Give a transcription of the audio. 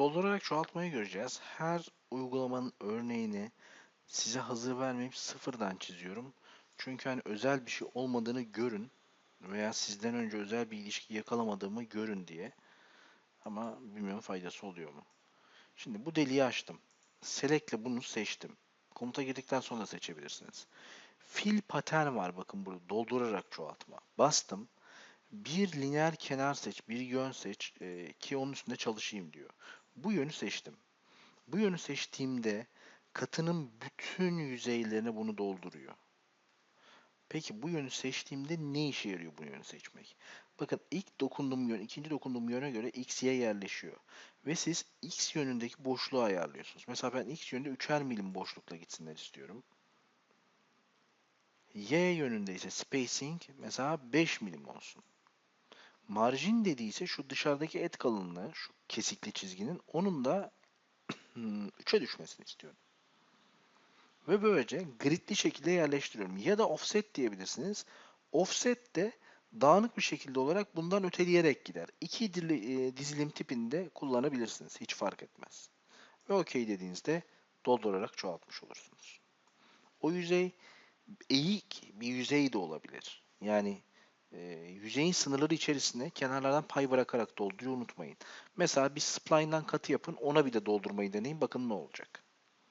Doldurarak çoğaltmayı göreceğiz. Her uygulamanın örneğini size hazır vermeyip sıfırdan çiziyorum. Çünkü hani özel bir şey olmadığını görün veya sizden önce özel bir ilişki yakalamadığımı görün diye. Ama bilmiyorum faydası oluyor mu. Şimdi bu deliği açtım. Select'le bunu seçtim. Komuta girdikten sonra seçebilirsiniz. Fill pattern var bakın burada doldurarak çoğaltma. Bastım. Bir lineer kenar seç, bir yön seç e, ki onun üstünde çalışayım diyor. Bu yönü seçtim. Bu yönü seçtiğimde katının bütün yüzeylerine bunu dolduruyor. Peki bu yönü seçtiğimde ne işe yarıyor bu yönü seçmek? Bakın ilk dokunduğum yön, ikinci dokunduğum yöne göre x, y yerleşiyor. Ve siz x yönündeki boşluğu ayarlıyorsunuz. Mesela ben x yönünde 3'er milim boşlukla gitsinler istiyorum. Y yönünde ise spacing mesela 5 milim olsun. Marjin dediyse şu dışarıdaki et kalınlığı, şu kesikli çizginin onun da 3'e düşmesini istiyorum. Ve böylece gridli şekilde yerleştiriyorum. Ya da offset diyebilirsiniz. Offset de dağınık bir şekilde olarak bundan öteleyerek gider. İki e, dizilim tipinde kullanabilirsiniz. Hiç fark etmez. Ve OK dediğinizde doldurarak çoğaltmış olursunuz. O yüzey eğik bir yüzey de olabilir. Yani e, yüzeyin sınırları içerisinde kenarlardan pay bırakarak dolduruyor unutmayın. Mesela bir spline'dan katı yapın ona bir de doldurmayı deneyin bakın ne olacak.